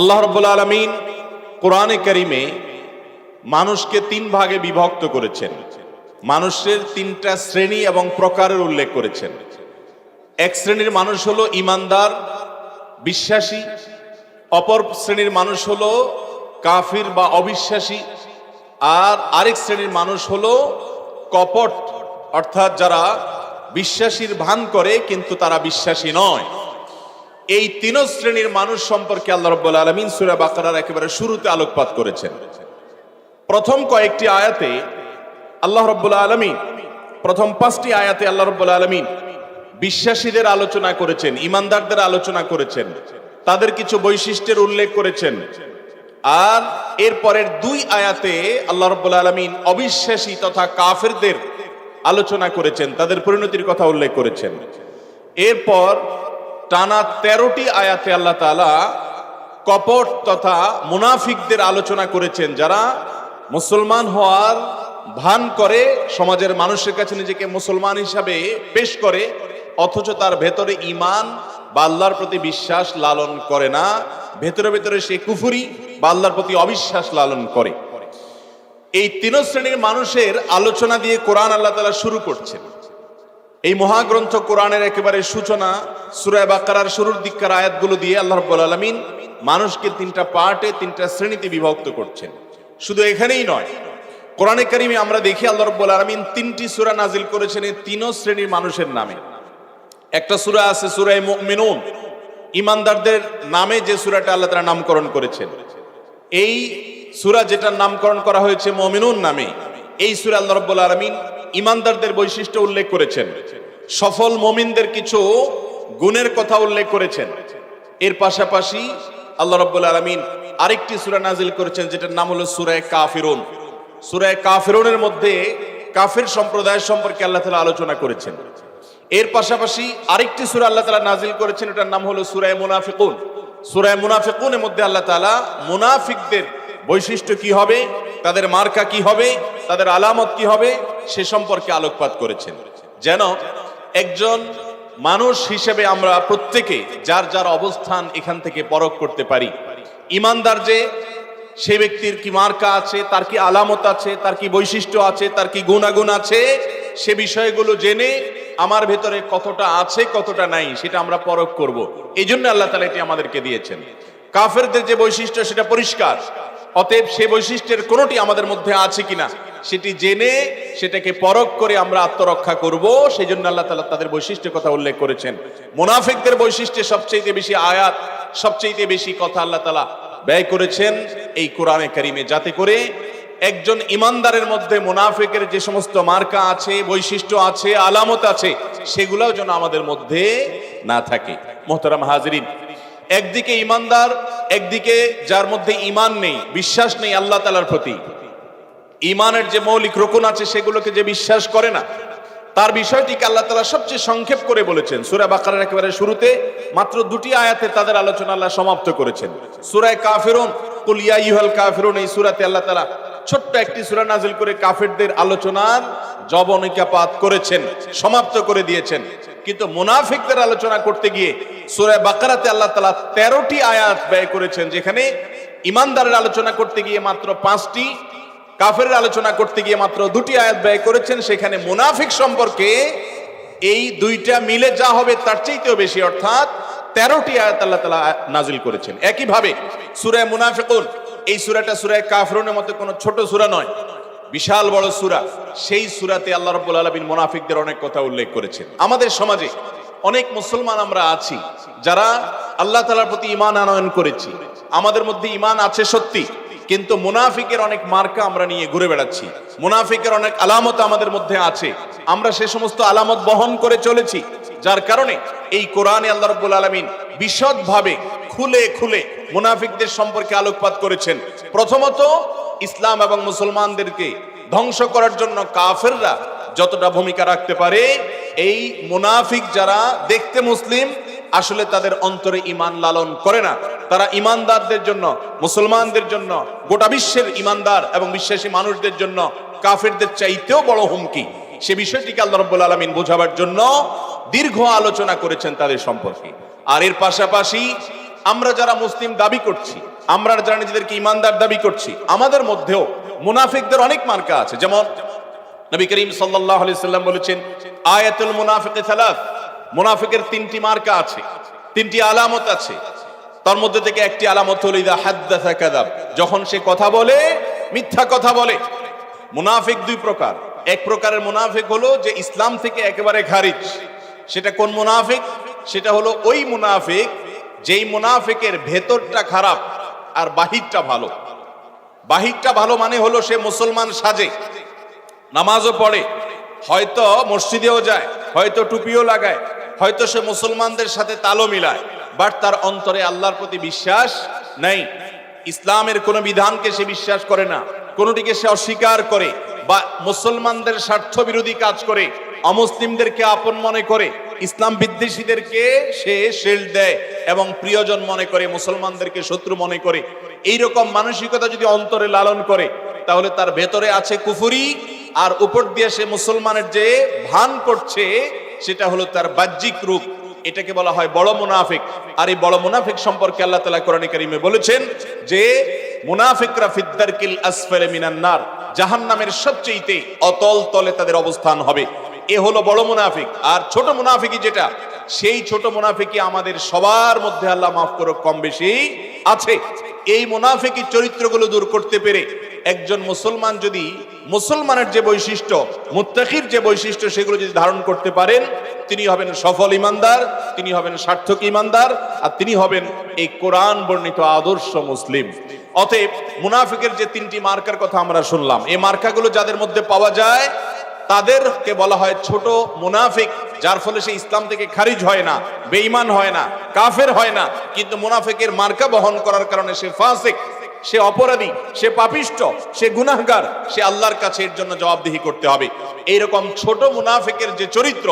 আল্লাহ রব্বুল আলমিন কোরআনে করিমে মানুষকে তিন ভাগে বিভক্ত করেছেন। মানুষের তিনটা শ্রেণি এবং প্রকারের উল্লেখ করেছেন। এক শ্রেণির মানুষ হলো ইমানদার, বিশ্বাসী, অপর শ্রেণির মানুষ হলো কাফির বা অবিশ্বাসী, আর আরেক শ্রেণির মানুষ হলো কপট, অর্থাৎ যারা বিশ্বাসীর ভান করে কিন্তু তারা বিশ্বাসী নয়। এই তিন শ্রেণির মানুষ সম্পর্কে আল্লাহ রব্বুল আলমিন সুরা বাকারার একেবারে শুরুতে আলোকপাত করেছেন। প্রথম কয়েকটি আয়াতে আল্লাহ রব্বুল আলমিন, প্রথম পাঁচটি আয়াতে আল্লাহ রব্বুল আলমিন বিশ্বাসীদের আলোচনা করেছেন, ইমানদারদের আলোচনা করেছেন, তাদের কিছু বৈশিষ্ট্যের উল্লেখ করেছেন। আর এরপরের দুই আয়াতে আল্লাহ রব্বুল আলমিন অবিশ্বাসী তথা কাফেরদের আলোচনা করেছেন, তাদের পরিণতির কথা উল্লেখ করেছেন। এরপর টানা তেরোটি আয়াতে আল্লাহ তালা কপট তথা মুনাফিকদের আলোচনা করেছেন। যারা মুসলমান হওয়ার ভান করে, সমাজের মানুষের কাছে নিজেকে মুসলমান হিসাবে পেশ করে, অথচ তার ভেতরে ইমান বা আল্লাহর প্রতি বিশ্বাস লালন করে না। ভেতরে ভেতরে সে কুফুরি বা আল্লাহর প্রতি অবিশ্বাস লালন করে। এই তিন শ্রেণির মানুষের আলোচনা দিয়ে কোরআন আল্লাহ তালা শুরু করছেন। এই মহাগ্রন্থ কোরআনের একেবারে সূচনা সুরায় বাকারার শুরুর দিককার আয়াতগুলো দিয়ে আল্লাহ রব্বুল আলমিন মানুষকে তিনটা পার্টে, তিনটা শ্রেণীতে বিভক্ত করছেন। শুধু এখানেই নয়, কোরআনে কারিমে আমরা দেখি আল্লাহ রব্বুল আলমিন তিনটি সুরা নাজিল করেছেন এই তিনও শ্রেণির মানুষের নামে। একটা সুরা আছে সুরায় মিনুন ইমানদারদের নামে যে সুরাটা আল্লাহ তারা নামকরণ করেছেন। এই সুরা যেটার নামকরণ করা হয়েছে মমিনুন নামে, এই সুরা আল্লাহ রব্বুল আলমিন ইমানদারদের বৈশিষ্ট্য উল্লেখ করেছেন। সফল মমিনদের কিছু গুণের কথা উল্লেখ করেছেন। এর পাশাপাশি আল্লাহ রব্বুল আলমিন আরেকটি সুরা নাজিল করেছেন, যেটার নাম হলো সুরায় কাফিরুন। সুরায় কাফিরুনের মধ্যে কাফির সম্প্রদায় সম্পর্কে আল্লাহ তালা আলোচনা করেছেন। এর পাশাপাশি আরেকটি সুরা আল্লাহ তালা নাজিল করেছেন, এটার নাম হলো সুরায় মুনাফিকুন। সুরায় মুনাফিকুনের মধ্যে আল্লাহ তালা মুনাফিকদের বৈশিষ্ট্য কি হবে, তাদের মার্কা কি হবে, তাদের আলামত কি হবে সে সম্পর্কে আলোকপাত করেছেন। যেন একজন মানুষ হিসেবে আমরা প্রত্যেকে যার যার অবস্থান এখান থেকে পরখ করতে পারি। ইমানদার যে সে ব্যক্তির কি মার্কা আছে, তার কি আলামত আছে, তার কি বৈশিষ্ট্য আছে, তার কি গুণাগুণ আছে, সে বিষয়গুলো জেনে আমার ভেতরে কতটা আছে, কতটা নাই, সেটা আমরা পরখ করব। এই জন্য আল্লাহ তালা এটি আমাদেরকে দিয়েছেন। কাফেরদের যে বৈশিষ্ট্য, সেটা পরিষ্কার। অতএব সে বৈশিষ্ট্যের কোনোটি আমাদের মধ্যে আছে কিনা, সেটি জেনে সেটাকে পরখ করে আমরা আত্মরক্ষা করব। সেই জন্য আল্লাহ তালা তাদের বৈশিষ্ট্যের কথা উল্লেখ করেছেন। মোনাফিকদের বৈশিষ্ট্যে সবচেয়ে বেশি আয়াত সবচেয়ে বেশি কথা আল্লাহ তালা ব্যয় করেছেন এই কোরআনে কারিমে, যাতে করে একজন ইমানদারের মধ্যে মুনাফিকের যে সমস্ত মার্কা আছে, বৈশিষ্ট্য আছে, আলামত আছে, সেগুলোও যেন আমাদের মধ্যে না থাকে। মোহতারাম হাজরিন একদিকে ইমানদার, একদিকে যার মধ্যে ইমান নেই, বিশ্বাস নেই আল্লাহ তালার প্রতি। ইমানের যে মৌলিক রোকন আছে সেগুলোকে যে বিশ্বাস করে না, তার বিষয়টিকে আল্লাহ তালা সবচেয়ে সংক্ষেপ করে বলেছেন। সুরা বাকারের একেবারে শুরুতে মাত্র দুটি আয়াতে তাদের আলোচনা আল্লাহ সমাপ্ত করেছেন। সুরায় কাফেরুন কুলিয়া ইহাল কাফেরুন, এই সুরাতে আল্লাহ তালা ছোট্ট একটি সুরা নাজিল করে কাফেরদের আলোচনার জবনিকাপাত করেছেন, সমাপ্ত করে দিয়েছেন। কিন্তু মুনাফিকদের আলোচনা করতে গিয়ে সুরায় বাকারাতে আল্লাহ তালা তেরোটি আয়াত ব্যয় করেছেন, যেখানে ইমানদারের আলোচনা করতে গিয়ে মাত্র পাঁচটি কাফের আলোচনা করতে গিয়ে মাত্র দুটি আয়াত ব্যয় করেছেন, সেখানে মুনাফিক সম্পর্কে এই দুইটা মিলে যা হবে তার চাইতেও বেশি, অর্থাৎ তেরোটি আয়াত আল্লাহ তালা নাজিল করেছেন। একইভাবে সুরায় মুনাফিকুন, এই সুরাটা সুরায় কাফরুনের মতো কোনো ছোট সুরা নয় বিশাল বড় সুরা। সেই সুরাতে আল্লাহ রব্বুল আলমিন মুনাফিকদের অনেক কথা উল্লেখ করেছেন। আমাদের সমাজে অনেক মুসলমান আমরা আছি, যারা আল্লাহ তালার প্রতি ইমান আনয়ন করেছি। আমাদের মধ্যে ইমান আছে সত্যি, কিন্তু মুনাফিকের অনেক মার্কা আমরা নিয়ে ঘুরে বেড়াচ্ছি। মুনাফিকের অনেক আলামত আমাদের মধ্যে আছে। আমরা সে সমস্ত আলামত বহন করে চলেছি, যার কারণে এই কোরআনে আল্লাহ রব্বুল আলমিন বিশদভাবে খুলে খুলে মুনাফিকদের সম্পর্কে আলোকপাত করেছেন। প্রথমত ইসলাম এবং মুসলমানদেরকে ধ্বংস করার জন্য কাফেররা যতটা ভূমিকা রাখতে পারে, এই মুনাফিক যারা দেখতে মুসলিম, আসলে তাদের অন্তরে ইমান লালন করে না। তারা ইমানদারদের জন্য, মুসলমানদের জন্য, গোটা বিশ্বের ইমানদার এবং বিশ্বাসী মানুষদের জন্য কাফেরদের চাইতেও বড় হুমকি। সে বিষয়টিকে আল্লাহ রব্বুল আলমিন বোঝাবার জন্য দীর্ঘ আলোচনা করেছেন তাদের সম্পর্কে। আর এর পাশাপাশি আমরা যারা মুসলিম দাবি করছি আমরা যারা নিজেদেরকে ইমানদার দাবি করছি, আমাদের মধ্যেও মুনাফিকদের অনেক মার্কা আছে। যেমন নবী করিম সাল্লাম বলেছেন, আয়াতুল মুনাফিকি সালাস। মুনাফিকের তিনটি মার্কা আছে, তিনটি আলামত আছে। তার মধ্যে থেকে একটি আলামত হলো যখন সে কথা বলে, মিথ্যা কথা বলে। মুনাফিক দুই প্রকার। এক প্রকারের মুনাফিক হলো যে ইসলাম থেকে একেবারে খারিজ। সেটা কোন মুনাফিক? সেটা হলো ওই মুনাফিক যেই মুনাফিকের ভেতরটা খারাপ। আর বাহিরটা ভালো। বাহিরটা ভালো মানে হলো সে মুসলমান সাজে। নামাজও পড়ে, হয়তো মসজিদেও যায়, হয়তো টুপিও লাগায়, হয়তো সে মুসলমানদের সাথে তালও মিলায়, বাট তার অন্তরে আল্লাহর প্রতি বিশ্বাস নেই। ইসলামের কোন বিধানকে সে বিশ্বাস করে না, কোনটিকে সে অস্বীকার করে বা মুসলমানদের স্বার্থ বিরোধী কাজ করে। অমুসলিমদেরকে আপন মনে করে, ইসলাম বিদ্বেষীদেরকে সে শেল্ড দেয় এবং প্রিয়জন মনে করে, মুসলমানদেরকে শত্রু মনে করে। এইরকম মানসিকতা যদি অন্তরে লালন করে, তাহলে তার ভেতরে আছে কুফুরি, আর উপর দিয়ে সে মুসলমানের যে ভান করছে, সেটা হলো তার বাহ্যিক রূপ। এটাকে বলা হয় বড় মুনাফিক। আর এই বড় মুনাফিক সম্পর্কে আল্লাহ তালা কোরআন কারিমে বলেছেন যে, মুনাফিকরা ফিদ্দারকিল আসফালে মিনান্নার জাহান্নামের সবচেয়েতে অতল তলে তাদের অবস্থান হবে। এ হলো বড় মুনাফিক। আর ছোট মুনাফিকি যেটা, সেই ছোট মুনাফিকি আমাদের সবার মধ্যে আল্লাহ মাফ করো কম বেশি আছে। এই মুনাফিকি চরিত্রগুলো দূর করতে পেরে একজন মুসলমান যদি, মুসলমানের যে বৈশিষ্ট্য, মুত্তাকির যে বৈশিষ্ট্য, সেগুলো যদি ধারণ করতে পারেন, তিনি হবেন সফল ইমানদার, তিনি হবেন সার্থক ইমানদার, আর তিনি হবেন এই কোরআন বর্ণিত আদর্শ মুসলিম। অতএব মুনাফিকের যে তিনটি মার্কার কথা আমরা শুনলাম, এই মার্কাগুলো যাদের মধ্যে পাওয়া যায় তাদেরকে বলা হয় ছোট মুনাফিক, যার ফলে সে ইসলাম থেকে খারিজ হয় না, বেঈমান হয় না, কাফের হয় না। কিন্তু মুনাফিকের মার্কা বহন করার কারণে সে ফাসিক, সে অপরাধী, সে পাপিষ্ট, সে গুনাহগার, সে আল্লাহর কাছে এর জন্য জবাবদিহি করতে হবে। এইরকম ছোট মুনাফিকের যে চরিত্র,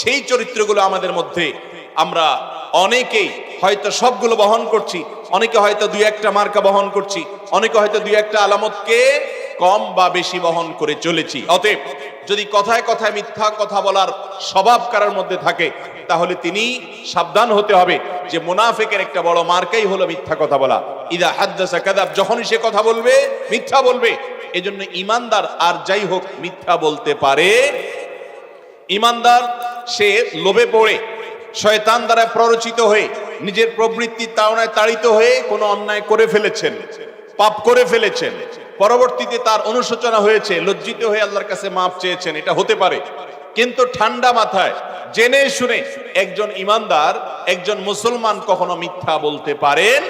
সেই চরিত্রগুলো আমাদের মধ্যে আমরা অনেকেই হয়তো সবগুলো বহন করছি, অনেকে হয়তো দুই একটা মার্কা বহন করছি, অনেকে হয়তো দুই একটা আলামতকে কম বা বেশি বহন করে চলেছি। অতএব যদি কথায় কথায় মিথ্যা কথা বলার স্বভাব কারার মধ্যে থাকে, তাহলে তিনি সাবধান হতে হবে যে মুনাফিকের একটা বড় মার্কাই হলো মিথ্যা কথা বলা। ইদা হাদ্দাসা কাদাব, যখনই সে কথা বলবে, মিথ্যা বলবে। এজন্য ইমানদার আর যাই হোক মিথ্যা বলতে পারে। ইমানদার সে লোভে পড়ে, শয়তান দ্বারা প্ররোচিত হয়ে, নিজের প্রবৃত্তির তাড়নায় তাড়িত হয়ে কোনো অন্যায় করে ফেলেছেন। পাপ করে ফেলেছেন। পরবর্তীতে তার অনুশোচনা হয়েছে, লজ্জিত হয়ে আল্লাহর কাছে মাপ চেয়েছেন, এটা হতে পারে। কিন্তু ঠান্ডা মাথায়, জেনে শুনে একজন ইমানদার, একজন মুসলমান কখনো মিথ্যা বলতে পারেন।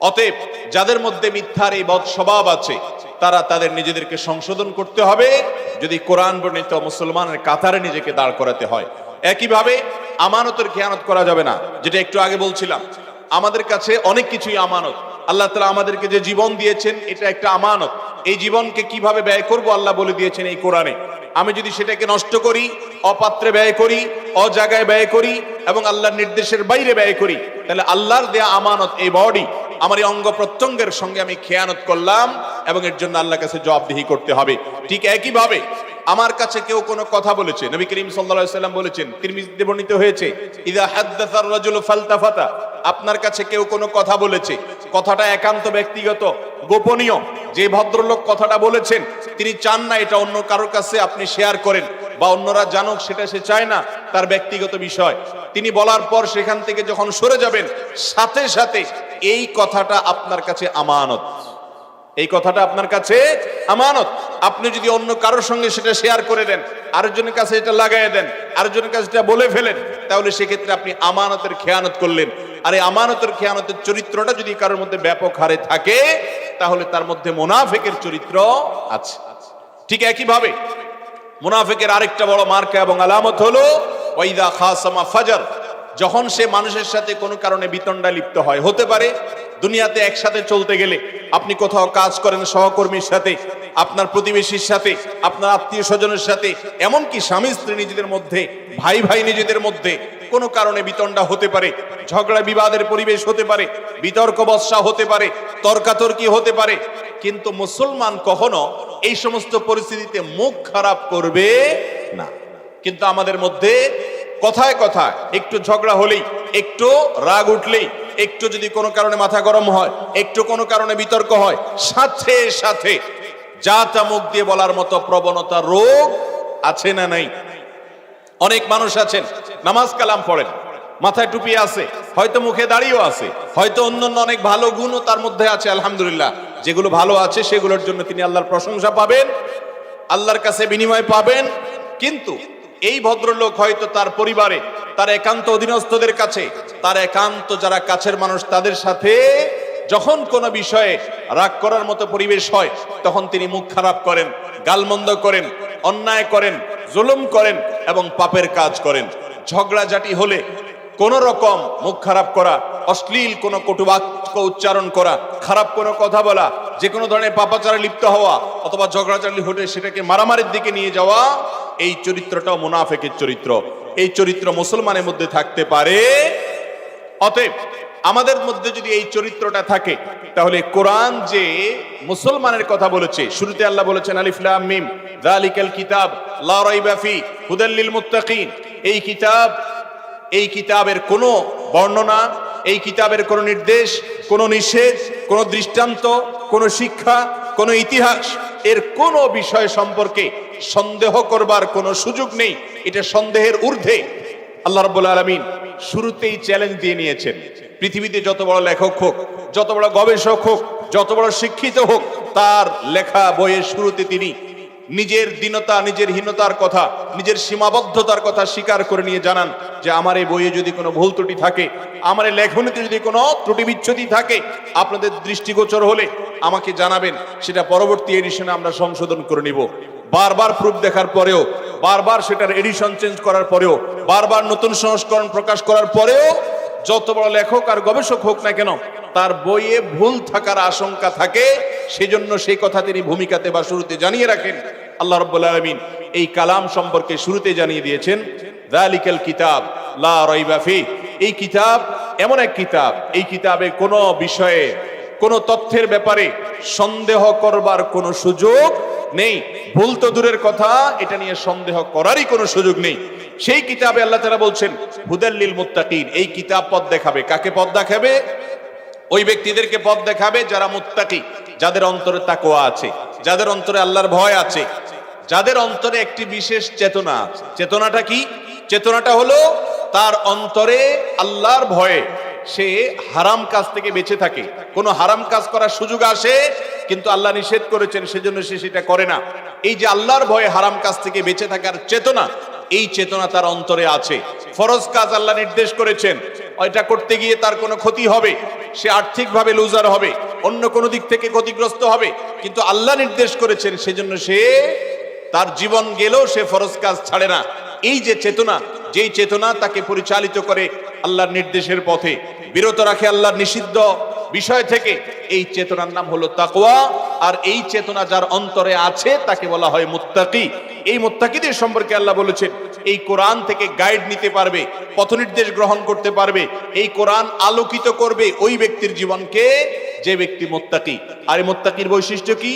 অতএব, যাদের মধ্যে মিথ্যার এই বদ স্বভাব আছে, তারা তাদের নিজেদেরকে সংশোধন করতে হবে। যদি কোরআন বর্ণিত মুসলমানের কাতারে নিজেকে দাঁড় করাতে হয়। একইভাবে, আমানতের খেয়ানত করা যাবে না, যেটা একটু আগে বলছিলাম। আমাদের কাছে অনেক কিছুই আমানত। আল্লাহ তালা আমাদেরকে যে জীবন দিয়েছেন, এটা একটা আমানত। এই জীবনকে কীভাবে ব্যয় করব আল্লাহ বলে দিয়েছেন এই কোরআনে। আমি যদি সেটাকে নষ্ট করি, অপাত্রে ব্যয় করি অজাগায় ব্যয় করি এবং আল্লাহর নির্দেশের বাইরে ব্যয় করি, তাহলে আল্লাহর দেয়া আমানত এই বডি আমার এই অঙ্গ প্রত্যঙ্গের সঙ্গে আমি খেয়ানত করলাম এবং এর জন্য আল্লাহর কাছে জবাবদিহি করতে হবে। ঠিক একইভাবে আমার কাছে কেউ কোনো কথা বলেছে, নবী করিম সাল্লাল্লাহু সাল্লাম বলেছেন, তিরমিজিতে বর্ণিত হয়েছে, ইদা হাদ্দাসার রাজুলু ফালতাফাতা আপনার কাছে কেউ কোনো কথা বলেছে কথাটা একান্ত ব্যক্তিগত, গোপনীয়। যে ভদ্রলোক কথাটা বলেছেন, তিনি চান না এটা অন্য কারোর কাছে আপনি শেয়ার করেন বা অন্যরা জানুক, সেটা সে চায় না, তার ব্যক্তিগত বিষয়। তিনি বলার পর সেখান থেকে যখন সরে যাবেন, সাথে সাথে এই কথাটা আপনার কাছে আমানত। এই কথাটা আপনার কাছে আমানত। আপনি যদি অন্য কারোর সঙ্গে সেটা শেয়ার করে দেন, আরেকজনের কাছে এটা লাগাই দেন, আরেকজনের কাছে এটা বলে ফেলেন, তাহলে সেক্ষেত্রে আপনি আমানতের খেয়ানত করলেন। আর এই আমানতের খেয়ানতের চরিত্রটা যদি কারোর মধ্যে ব্যাপক হারে থাকে, তাহলে তার মধ্যে মোনাফেকের চরিত্র আছে। ঠিক একইভাবে মুনাফিকের আরেকটা বড় মার্কা এবং আলামত হলো, ওয়াইদা খাসামা ফাজার, যখন সে মানুষের সাথে কোনো কারণে বিতণ্ডা লিপ্ত হয়। হতে পারে দুনিয়াতে একসাথে চলতে গেলে আপনি কোথাও কাজ করেন সহকর্মীর সাথে, আপনার প্রতিবেশীর সাথে, আপনার আত্মীয় স্বজনের সাথে, এমনকি স্বামী স্ত্রী নিজেদের মধ্যে ভাই ভাই নিজেদের মধ্যে কোনো কারণে বিতণ্ডা হতে পারে, ঝগড়া বিবাদের পরিবেশ হতে পারে, বিতর্ক বর্ষা হতে পারে, তর্কাতর্কি হতে পারে, কিন্তু মুসলমান কখনো এই সমস্ত পরিস্থিতিতে মুখ খারাপ করবে না। কিন্তু আমাদের মধ্যে কথায় কথায় একটু ঝগড়া হলেই, একটু রাগ উঠলেই, একটু যদি কোনো কারণে মাথা গরম হয়, একটু কোনো কারণে বিতর্ক হয়, সাথে সাথে যা তা মুখ দিয়ে বলার মতো প্রবণতা রোগ আছে না নাই? অনেক মানুষ আছেন, নামাজ কালাম পড়েন, মাথায় টুপি আছে, হয়তো মুখে দাড়িও আছে, হয়তো অন্যান্য অনেক ভালো গুণও তার মধ্যে আছে, আলহামদুলিল্লাহ। যেগুলো ভালো আছে সেগুলোর জন্য তিনি আল্লাহর প্রশংসা পাবেন, আল্লাহর কাছে বিনিময় পাবেন, কিন্তু এই ভদ্রলোক হয়তো তার পরিবারে, তার একান্ত অধীনস্থদের কাছে, তার একান্ত যারা কাছের মানুষ তাদের সাথে যখন কোনো বিষয়ে রাগ করার মতো পরিবেশ হয়, তখন তিনি মুখ খারাপ করেন, গালমন্দ করেন, অন্যায় করেন জুলুম করেন এবং পাপের কাজ করেন। ঝগড়াঝাটি হলে কোন রকম মুখ খারাপ করা, অশ্লীল কোন কটুবাক্য উচ্চারণ করা, খারাপ কোনো কথা বলা, যে কোনো ধরনের পাপাচারে লিপ্ত হওয়া অথবা ঝগড়াঝাটি হলে সেটাকে মারামারির দিকে নিয়ে যাওয়া, এই চরিত্রটাও মুনাফেকের চরিত্র। এই চরিত্র মুসলমানের মধ্যে থাকতে পারে। অতএব আমাদের মধ্যে যদি এই চরিত্রটা থাকে, তাহলে কোরআন যে মুসলমানের কথা বলেছে, শুরুতে আল্লাহ বলেছেন, আলিফ লাম মিম, যালিকাল কিতাব, লা রাইবা ফি, হুদাল লিল মুত্তাকিন। এই কিতাব, এই কিতাবের কোনো বর্ণনা, এই কিতাবের কোনো নির্দেশ, কোনো নিষেধ, কোনো দৃষ্টান্ত, কোনো শিক্ষা, কোনো ইতিহাস, এর কোনো বিষয় সম্পর্কে সন্দেহ করবার কোনো সুযোগ নেই। এটা সন্দেহের ঊর্ধ্বে। আল্লাহ রাব্বুল আলামিন শুরুতেই চ্যালেঞ্জ দিয়ে নিয়েছেন। পৃথিবীতে যত বড় লেখক হোক, যত বড় গবেষক হোক, যত বড় শিক্ষিত হোক, তার লেখা বইয়ের শুরুতে তিনি নিজের দীনতা, নিজের হীনতার কথা, নিজের সীমাবদ্ধতার কথা স্বীকার করে নিয়ে জানান যে, আমার এই বইয়ে যদি কোনো ভুল ত্রুটি থাকে, আমার এই লেখনীতে যদি কোনো ত্রুটি বিচ্ছুতি থাকে, আপনাদের দৃষ্টিগোচর হলে আমাকে জানাবেন, সেটা পরবর্তী এডিশনে আমরা সংশোধন করে নিব। বারবার প্রুফ দেখার পরেও, বারবার সেটার এডিশন চেঞ্জ করার পরেও, বারবার নতুন সংস্করণ প্রকাশ করার পরেও, যত বড় লেখক আর গবেষক হোক না কেন, তার বইয়ে ভুল থাকার আশঙ্কা থাকে, সেজন্য সেই কথা তিনি ভূমিকাতে বা শুরুতে জানিয়ে রাখেন। আল্লাহ রব্বুল আলমিন এই কালাম সম্পর্কে শুরুতে জানিয়ে দিয়েছেন দালিকাল কিতাব, লা রাইবা ফি। এই কিতাব এমন এক কিতাব, এই কিতাবে কোনো বিষয়ে, কোনো তথ্যের ব্যাপারে সন্দেহ করবার কোনো সুযোগ নেই। ভুল তো দূরের কথা, এটা নিয়ে সন্দেহ করারই কোনো সুযোগ নেই। সেই কিতাবে আল্লাহ তাআলা বলছেন হুদাল্লিল মুত্তাকিন এই কিতাব পথ দেখাবে। কাকে পথ দেখাবে? ওই ব্যক্তিদেরকে পথ দেখাবে যারা মুত্তাকি, যাদের অন্তরে তাকোয়া আছে, যাদের অন্তরে আল্লাহর ভয় আছে, যাদের অন্তরে একটি বিশেষ চেতনা আছে। চেতনাটা কি? চেতনাটা হলো তার অন্তরে আল্লাহর ভয়ে সে হারাম কাজ থেকে বেঁচে থাকে। কোনো হারাম কাজ করার সুযোগ আসে, কিন্তু আল্লাহ নিষেধ করেছেন, সেজন্য সে সেটা করে না। এই যে আল্লাহর ভয়ে হারাম কাজ থেকে বেঁচে থাকার চেতনা, এই চেতনা তার অন্তরে আছে। ফরজ কাজ আল্লাহ নির্দেশ করেছেন, ওইটা করতে গিয়ে তার কোনো ক্ষতি হবে, সে আর্থিকভাবে লুজার হবে, অন্য কোনো দিক থেকে ক্ষতিগ্রস্ত হবে, কিন্তু আল্লাহ নির্দেশ করেছেন, সেজন্য সে তার জীবন গেলেও সে ফরজ কাজ ছাড়ে না। এই যে চেতনা, যেই চেতনা তাকে পরিচালিত করে আল্লাহর নির্দেশের পথে। বিরত রাখে আল্লাহর নিষিদ্ধ বিষয় থেকে। এই চেতনার নাম হলো তাকওয়া। আর এই চেতনা যার অন্তরে আছে, তাকে বলা হয় মুত্তাকি। এই মুত্তাকিদের সম্পর্কে আল্লাহ বলেছেন, এই কোরআন থেকে গাইড নিতে পারবে, পথনির্দেশ গ্রহণ করতে পারবে, এই কোরআন আলোকিত করবে ওই ব্যক্তির জীবনকে, যে ব্যক্তি মোত্তাকি। আর মোত্তাকির বৈশিষ্ট্য কি?